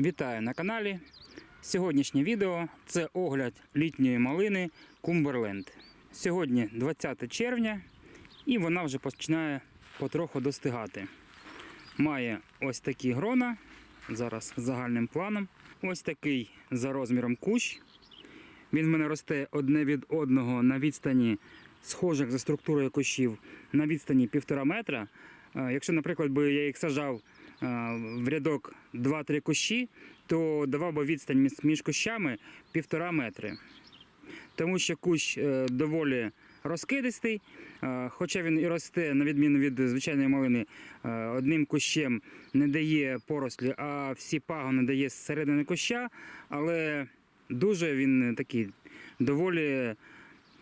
Вітаю на каналі. Сьогоднішнє відео це огляд літньої малини Кумберленд. Сьогодні 20 червня і вона вже починає потроху достигати. Має ось такі грона, зараз загальним планом. Ось такий за розміром кущ. Він в мене росте одне від одного на відстані схожих за структурою кущів на відстані півтора метра. Е, Якщо, наприклад, би я їх сажав в рядок 2-3 кущі, то давав би відстань між- кущами півтора метри. Тому що кущ е, доволі розкидистий, е, хоча він і росте, на відміну від звичайної малини, е, одним кущем не дає порослі, а всі пагони дає з середини куща, але дуже він такий доволі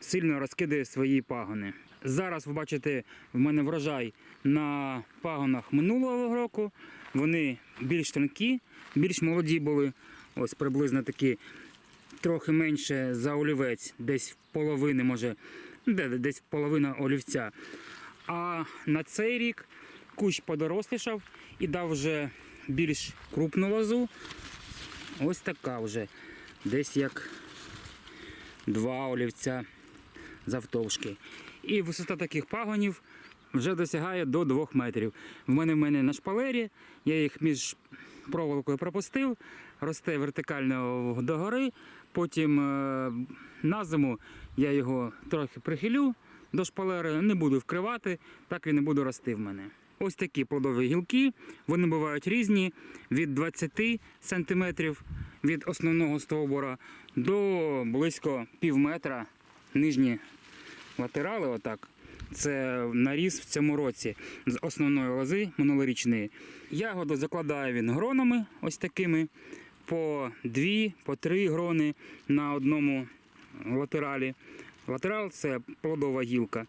сильно розкидає свої пагони. Зараз ви бачите в мене врожай на пагонах минулого року. Вони більш тонкі, більш молоді були. Ось приблизно такі трохи менше за олівець, десь в половини, може, де, десь половина олівця. А на цей рік кущ подорослішав і дав вже більш крупну лозу. Ось така вже. Десь як два олівця завтовшки. І висота таких пагонів вже досягає до 2 метрів. В мене в мене на шпалері, я їх між проволокою пропустив, росте вертикально догори. Потім е, на зиму я його трохи прихилю до шпалери, не буду вкривати, так він не буде рости в мене. Ось такі плодові гілки. Вони бувають різні від 20 см від основного стовбура до близько пів метра нижні латерали. Отак. Це наріс в цьому році з основної лози минулорічної. Ягоду закладає він гронами, ось такими, по дві, по три грони на одному латералі. Латерал це плодова гілка.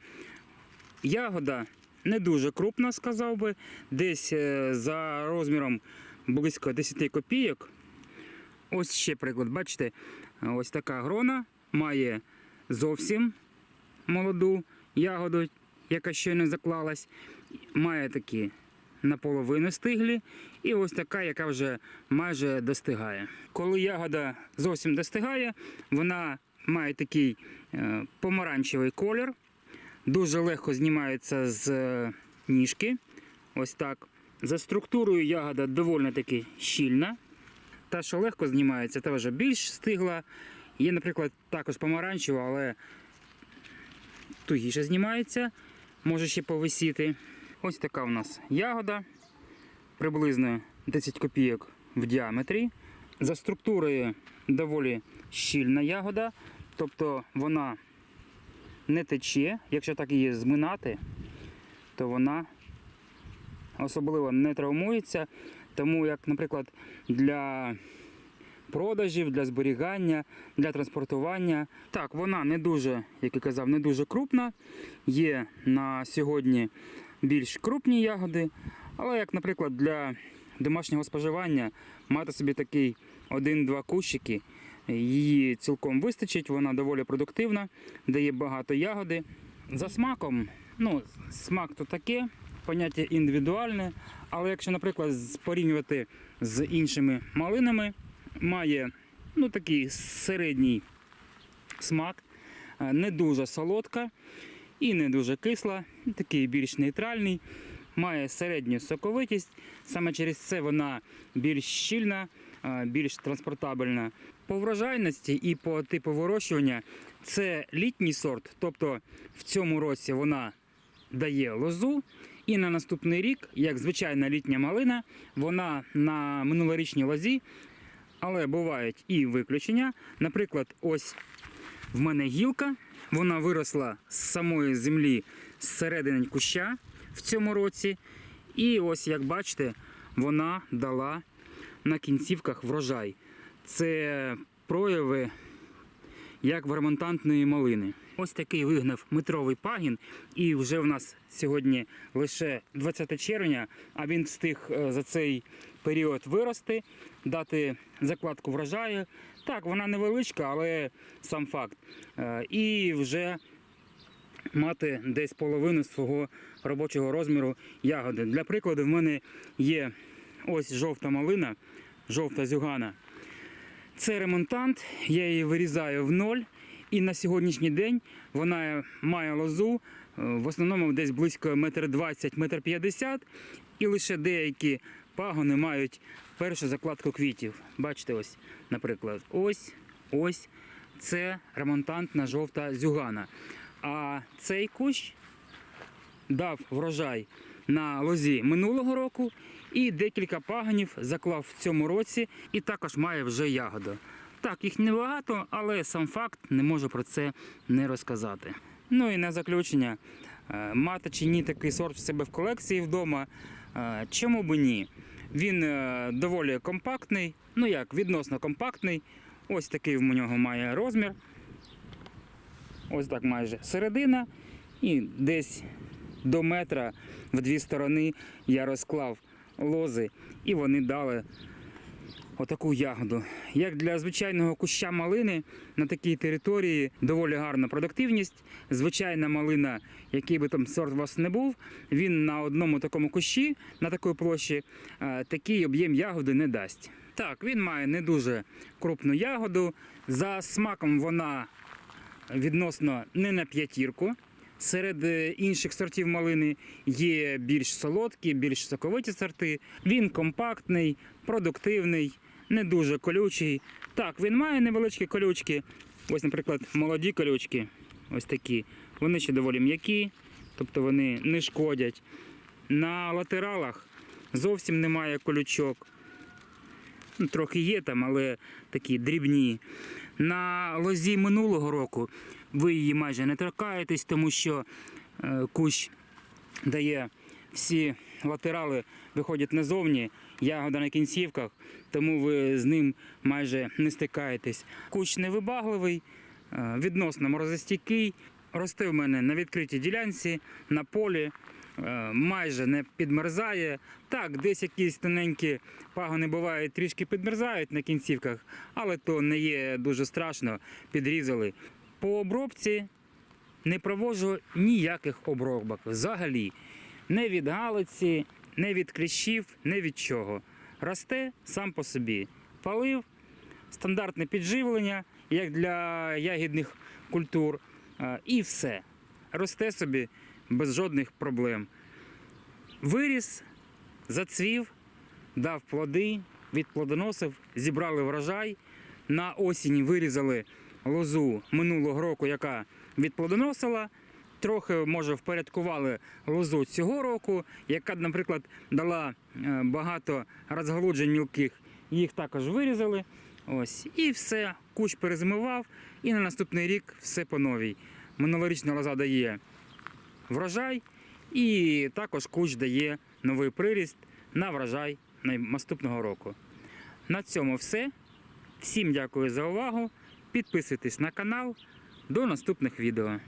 Ягода не дуже крупна, сказав би, десь е, за розміром близько 10 копійок. Ось ще приклад, бачите, ось така грона має зовсім молоду ягоду, яка ще не заклалась. Має такі наполовину стиглі, і ось така, яка вже майже достигає. Коли ягода зовсім достигає, вона має такий е, помаранчевий колір, дуже легко знімається з е, ніжки. Ось так. За структурою ягода доволі таки щільна. Та, що легко знімається, та вже більш стигла. Є, наприклад, також помаранчева, але тугіше знімається, може ще повисіти. Ось така у нас ягода, приблизно 10 копійок в діаметрі. За структурою доволі щільна ягода, тобто вона не тече. Якщо так її зминати, то вона особливо не травмується. Тому, як, наприклад, для продажів, для зберігання, для транспортування. Так, вона не дуже, як я казав, не дуже крупна. Є на сьогодні більш крупні ягоди, але як, наприклад, для домашнього споживання мати собі такий один-два кущики. Її цілком вистачить, вона доволі продуктивна, дає багато ягоди. За смаком, ну, смак то таке, поняття індивідуальне. Але якщо, наприклад, порівнювати з іншими малинами, має ну, такий середній смак, е, не дуже солодка і не дуже кисла, такий більш нейтральний, має середню соковитість. Саме через це вона більш щільна, е, більш транспортабельна. По врожайності і по типу вирощування це літній сорт, тобто в цьому році вона дає лозу. І на наступний рік, як звичайна літня малина, вона на минулорічній лозі, але бувають і виключення. Наприклад, ось в мене гілка, вона виросла з самої землі з середини куща в цьому році. І ось, як бачите, вона дала на кінцівках врожай. Це прояви як в ремонтантної малини. Ось такий вигнав метровий пагін, і вже в нас сьогодні лише 20 червня, а він встиг е, за цей період вирости, дати закладку врожаю. Так, вона невеличка, але сам факт. Е, І вже мати десь половину свого робочого розміру ягоди. Для прикладу, в мене є ось жовта малина жовта зюгана. Це ремонтант, я її вирізаю в ноль. І на сьогоднішній день вона має лозу е, в основному десь близько 1,20 метр 50 і лише деякі пагони мають першу закладку квітів. Бачите, ось, наприклад, ось, ось це ремонтантна жовта зюгана. А цей кущ дав врожай на лозі минулого року і декілька пагонів заклав в цьому році і також має вже ягоду. Так, їх небагато, але сам факт не можу про це не розказати. Ну і на заключення, е, мати чи ні такий сорт в себе в колекції вдома, чому би ні? Він е, доволі компактний, ну як, відносно компактний. Ось такий в нього має розмір. Ось так майже середина. І десь до метра в дві сторони я розклав лози, і вони дали отаку ягоду. Як для звичайного куща малини на такій території доволі гарна продуктивність. Звичайна малина, який би там сорт у вас не був, він на одному такому кущі, на такій площі, е, такий об'єм ягоди не дасть. Так, він має не дуже крупну ягоду. За смаком вона відносно не на п'ятірку. Серед е, інших сортів малини є більш солодкі, більш соковиті сорти. Він компактний, продуктивний, не дуже колючий. Так, він має невеличкі колючки. Ось, наприклад, молоді колючки, ось такі. Вони ще доволі м'які, тобто вони не шкодять. На латералах зовсім немає колючок. Ну, трохи є там, але такі дрібні. На лозі минулого року ви її майже не торкаєтесь, тому що е, кущ дає всі латерали виходять назовні, ягода на кінцівках, тому ви з ним майже не стикаєтесь. Кущ невибагливий, е, відносно морозостійкий. Росте в мене на відкритій ділянці, на полі, е, майже не підмерзає. Так, десь якісь тоненькі пагони бувають, трішки підмерзають на кінцівках, але то не є дуже страшно, підрізали. По обробці не проводжу ніяких обробок взагалі. Не від галиці, не від кліщів, не від чого. Росте сам по собі. Палив, стандартне підживлення, як для ягідних культур, і все. Росте собі без жодних проблем. Виріс, зацвів, дав плоди, відплодоносив, зібрали врожай. На осінь вирізали лозу минулого року, яка відплодоносила. Трохи, може, впорядкували лозу цього року, яка, наприклад, дала е, багато розгалуджень мілких. Їх також вирізали. Ось. І все, кущ перезимував, і на наступний рік все по новій. Минулорічна лоза дає врожай, і також кущ дає новий приріст на врожай наступного року. На цьому все. Всім дякую за увагу. Підписуйтесь на канал. До наступних відео.